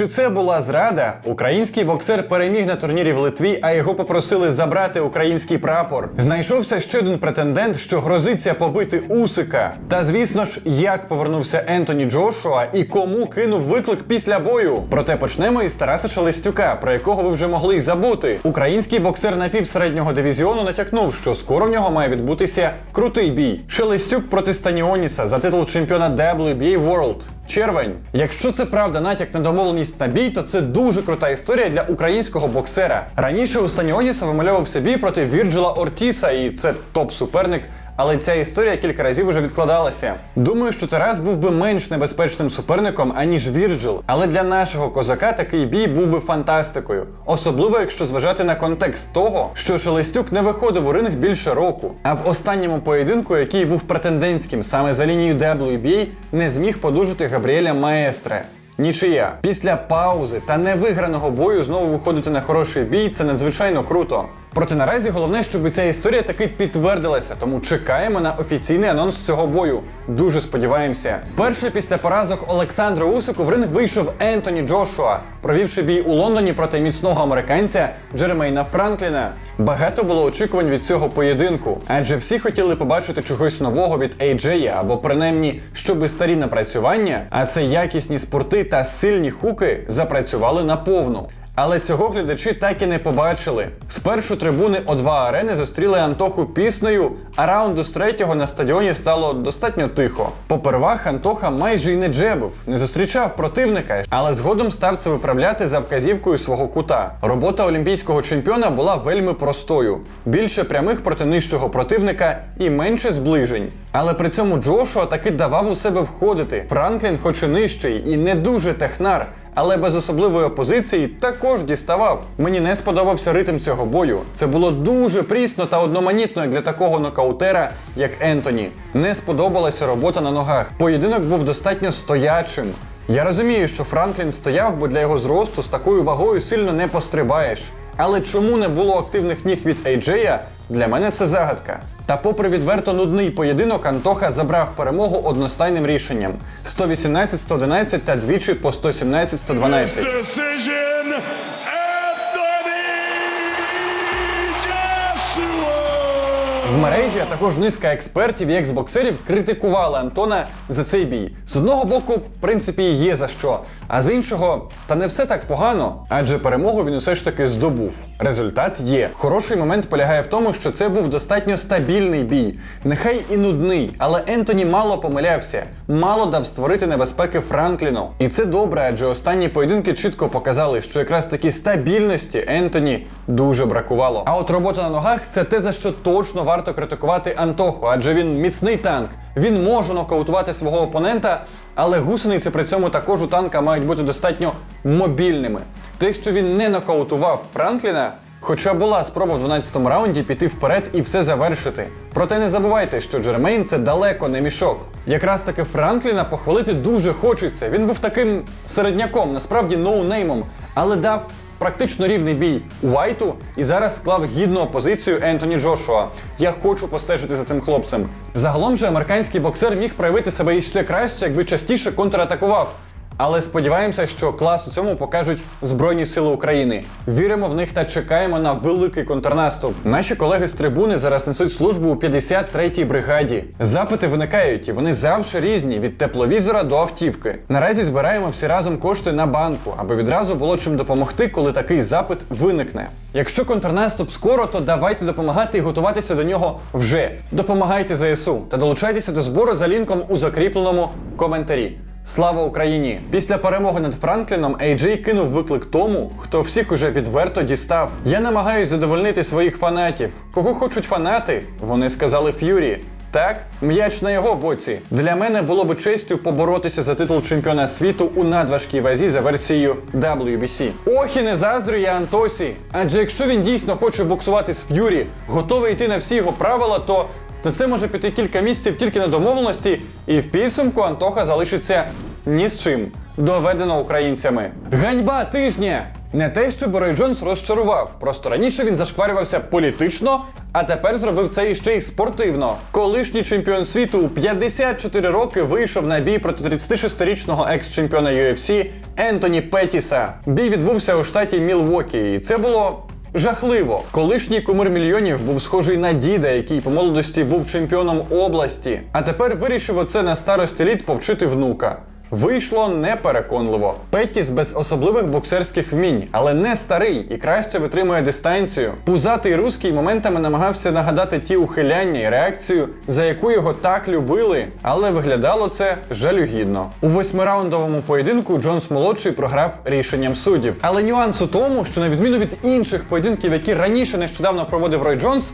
чи це була зрада? Український боксер переміг на турнірі в Литві, а його попросили забрати український прапор. Знайшовся ще один претендент, що грозиться побити Усика. Та звісно ж, як повернувся Ентоні Джошуа і кому кинув виклик після бою. Проте почнемо із Тараса Шелестюка, про якого ви вже могли й забути. Український боксер напівсереднього дивізіону натякнув, що скоро в нього має відбутися крутий бій. Шелестюк проти Станіоніса за титул чемпіона WBA World. Червень. Якщо це правда натяк на домовленість на бій, то це дуже крута історія для українського боксера. Раніше у Станіоніса вимальовувався бій проти Вірджила Ортіса, і це топ-суперник. Але ця історія кілька разів уже відкладалася. Думаю, що Тарас був би менш небезпечним суперником, аніж Вірджил. Але для нашого козака такий бій був би фантастикою. Особливо, якщо зважати на контекст того, що Шелестюк не виходив у ринг більше року. А в останньому поєдинку, який був претендентським саме за лінією WBA, не зміг подужити Габріеля Маестре. Нічия. Після паузи та невиграного бою знову виходити на хороший бій це надзвичайно круто. Проте наразі головне, щоб ця історія таки підтвердилася, тому чекаємо на офіційний анонс цього бою. Дуже сподіваємося. Перший після поразок Олександру Усику в ринг вийшов Ентоні Джошуа, провівши бій у Лондоні проти міцного американця Джеремейна Франкліна. Багато було очікувань від цього поєдинку, адже всі хотіли побачити чогось нового від AJ, або принаймні, щоби старі напрацювання, а це якісні спорти та сильні хуки запрацювали наповну. Але цього глядачі так і не побачили. Спершу трибуни О2 арени зустріли Антоху піснею, а раунду з третього на стадіоні стало достатньо тихо. Попервах Антоха майже й не джебив, не зустрічав противника, але згодом став це виправляти за вказівкою свого кута. Робота олімпійського чемпіона була вельми простою: більше прямих проти нижчого противника і менше зближень. Але при цьому Джошуа таки давав у себе входити. Франклін, хоч і нижчий, і не дуже технар але без особливої опозиції також діставав. Мені не сподобався ритм цього бою. Це було дуже прісно та одноманітно для такого нокаутера, як Ентоні. Не сподобалася робота на ногах. Поєдинок був достатньо стоячим. Я розумію, що Франклін стояв, бо для його зросту з такою вагою сильно не пострибаєш. Але чому не було активних ніг від Ейджея, для мене це загадка. Та попри відверто нудний поєдинок, Антоха забрав перемогу одностайним рішенням 118-111 та двічі по 117-112. В мережі, а також низка експертів і ексбоксерів критикували Антона за цей бій. З одного боку, в принципі, є за що, а з іншого, та не все так погано, адже перемогу він усе ж таки здобув. Результат є. Хороший момент полягає в тому, що це був достатньо стабільний бій. Нехай і нудний, але Ентоні мало помилявся, мало дав створити небезпеки Франкліну. І це добре, адже останні поєдинки чітко показали, що якраз такі стабільності Ентоні дуже бракувало. А от робота на ногах це те, за що точно варто критикувати Антоху, адже він міцний танк. Він може нокаутувати свого опонента, але гусениці при цьому також у танка мають бути достатньо мобільними. Те, що він не нокаутував Франкліна, хоча була спроба в 12-му раунді піти вперед і все завершити. Проте не забувайте, що Джермейн це далеко не мішок. Якраз таки Франкліна похвалити дуже хочеться. Він був таким середняком, насправді ноунеймом, але дав практично рівний бій Уайту і зараз склав гідну опозицію Ентоні Джошуа. Я хочу постежити за цим хлопцем. Загалом же американський боксер міг проявити себе іще краще, якби частіше контратакував. Але сподіваємося, що клас у цьому покажуть Збройні Сили України. Віримо в них та чекаємо на великий контрнаступ. Наші колеги з трибуни зараз несуть службу у 53-й бригаді. Запити виникають, і вони завжди різні від тепловізора до автівки. Наразі збираємо всі разом кошти на банку, аби відразу було чим допомогти, коли такий запит виникне. Якщо контрнаступ скоро, то давайте допомагати і готуватися до нього вже. Допомагайте ЗСУ та долучайтеся до збору за лінком у закріпленому коментарі. Слава Україні! Після перемоги над Франкліном AJ кинув виклик тому, хто всіх уже відверто дістав. Я намагаюсь задовольнити своїх фанатів. Кого хочуть фанати? Вони сказали Ф'юрі. Так, м'яч на його боці. Для мене було би честю поборотися за титул чемпіона світу у надважкій вазі за версією WBC. Ох і не заздрю я Антосі. Адже якщо він дійсно хоче боксувати з Ф'юрі, готовий йти на всі його правила, то та це може піти кілька місяців тільки на домовленості, і в підсумку Антоха залишиться ні з чим. Доведено українцями. Ганьба тижня! Не те, що Борой Джонс розчарував, просто раніше він зашкварювався політично, а тепер зробив це іще й спортивно. Колишній чемпіон світу у 54 роки вийшов на бій проти 36-річного екс-чемпіона UFC Ентоні Петтіса. Бій відбувся у штаті Мілвокі, і це було. Жахливо. Колишній кумир мільйонів був схожий на діда, який по молодості був чемпіоном області, а тепер вирішив оце на старості літ повчити внука. Вийшло непереконливо. Петтіс без особливих боксерських вмінь, але не старий і краще витримує дистанцію. Пузатий руський моментами намагався нагадати ті ухиляння і реакцію, за яку його так любили, але виглядало це жалюгідно. У восьмираундовому поєдинку Джонс молодший програв рішенням суддів. Але нюанс у тому, що на відміну від інших поєдинків, які раніше нещодавно проводив Рой Джонс.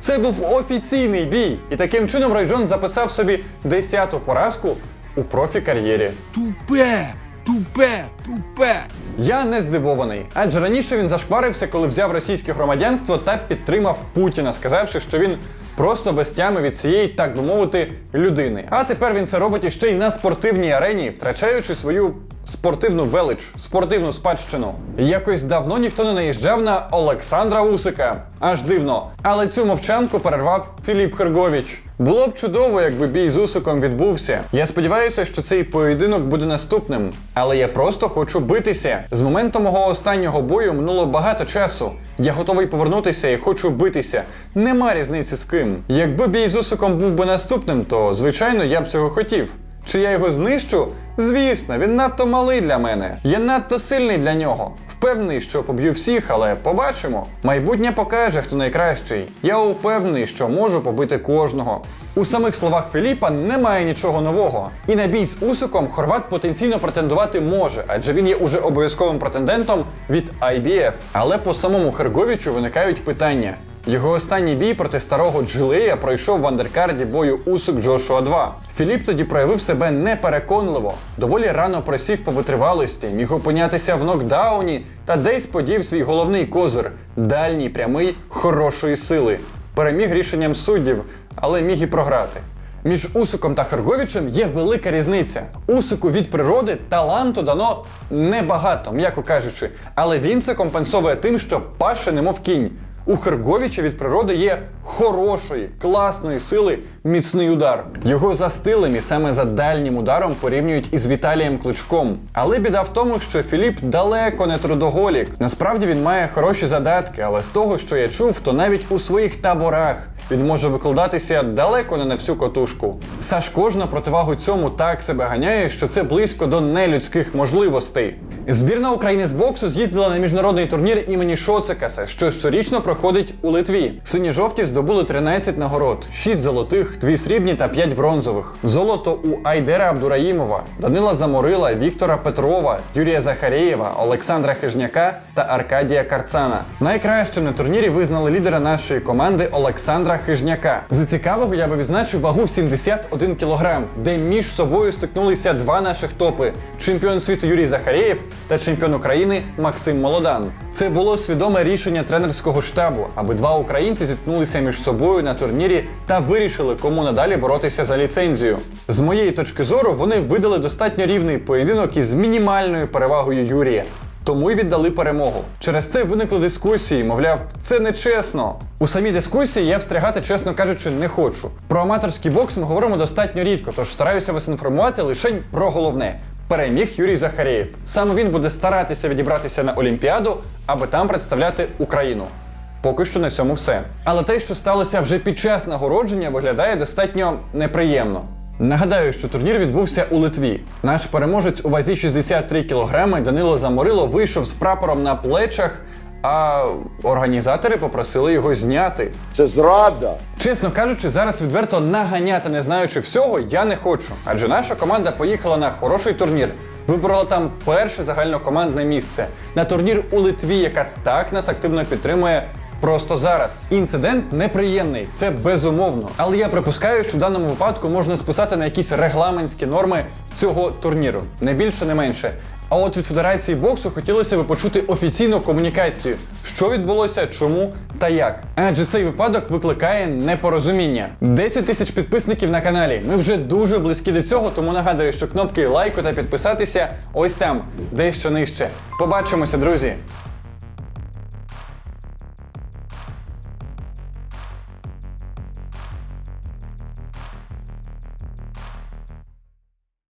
Це був офіційний бій, і таким чином Рой Джонс записав собі 10-ту поразку у профі-кар'єрі. Тупе, тупе, тупе. Я не здивований, адже раніше він зашкварився, коли взяв російське громадянство та підтримав Путіна, сказавши, що він просто без тями від цієї, так би мовити, людини. А тепер він це робить іще й на спортивній арені, втрачаючи свою спортивну велич, спортивну спадщину. Якось давно ніхто не наїжджав на Олександра Усика. Аж дивно. Але цю мовчанку перервав Філіп Херговіч. Було б чудово, якби бій з Усиком відбувся. Я сподіваюся, що цей поєдинок буде наступним. Але я просто хочу битися. З моменту мого останнього бою минуло багато часу. Я готовий повернутися і хочу битися. Нема різниці з ким. Якби бій з Усиком був би наступним, то звичайно я б цього хотів. Чи я його знищу? Звісно, він надто малий для мене. Я надто сильний для нього. Впевнений, що поб'ю всіх, але побачимо. Майбутнє покаже, хто найкращий. Я упевнений, що можу побити кожного. У самих словах Філіпа немає нічого нового. І на бій з Усиком Хорват потенційно претендувати може, адже він є уже обов'язковим претендентом від IBF. Але по самому Херговічу виникають питання. Його останній бій проти старого Джилея пройшов в андеркарді бою Усук Джошуа 2. Філіп тоді проявив себе непереконливо, доволі рано просів по витривалості, міг опинятися в нокдауні та десь подів свій головний козир дальній прямий хорошої сили. Переміг рішенням суддів, але міг і програти. Між Усиком та Херговічем є велика різниця. Усику від природи таланту дано небагато, м'яко кажучи, але він це компенсовує тим, що паше немов кінь. У Херговіча від природи є хорошої, класної сили міцний удар. Його за стилем і саме за дальнім ударом порівнюють із Віталієм Кличком. Але біда в тому, що Філіп далеко не трудоголік. Насправді він має хороші задатки, але з того, що я чув, то навіть у своїх таборах він може викладатися далеко не на всю котушку. Сашко ж на противагу цьому так себе ганяє, що це близько до нелюдських можливостей. Збірна України з боксу з'їздила на міжнародний турнір імені Шоцекаса, що щорічно проходить у Литві. Сині-жовті здобули 13 нагород: 6 золотих, 2 срібні та 5 бронзових. Золото у Айдера Абдураїмова, Данила Заморила, Віктора Петрова, Юрія Захарєєва, Олександра Хижняка та Аркадія Карцана. Найкращим на турнірі визнали лідера нашої команди Олександра Хижняка. За цікавого я би відзначив вагу 71 кг, де між собою стикнулися два наших топи: чемпіон світу Юрій Захарєєв та чемпіон України Максим Молодан. Це було свідоме рішення тренерського штабу, аби два українці зіткнулися між собою на турнірі та вирішили, кому надалі боротися за ліцензію. З моєї точки зору, вони видали достатньо рівний поєдинок із мінімальною перевагою Юрія. Тому й віддали перемогу. Через це виникли дискусії, мовляв, це не чесно. У самій дискусії я встрягати, чесно кажучи, не хочу. Про аматорський бокс ми говоримо достатньо рідко, тож стараюся вас інформувати лише про головне. Переміг Юрій Захарєєв. Саме він буде старатися відібратися на Олімпіаду, аби там представляти Україну. Поки що на цьому все. Але те, що сталося вже під час нагородження, виглядає достатньо неприємно. Нагадаю, що турнір відбувся у Литві. Наш переможець у вазі 63 кг Данило Заморило вийшов з прапором на плечах, а організатори попросили його зняти. Це зрада. Чесно кажучи, зараз відверто наганяти, не знаючи всього, я не хочу. Адже наша команда поїхала на хороший турнір. Виборола там перше загальнокомандне місце на турнір у Литві, яка так нас активно підтримує. Просто зараз інцидент неприємний, це безумовно. Але я припускаю, що в даному випадку можна списати на якісь регламентські норми цього турніру, не більше, не менше. А от від Федерації боксу хотілося б почути офіційну комунікацію, що відбулося, чому та як. Адже цей випадок викликає непорозуміння. 10 тисяч підписників на каналі. Ми вже дуже близькі до цього, тому нагадую, що кнопки лайку та підписатися ось там, дещо нижче. Побачимося, друзі!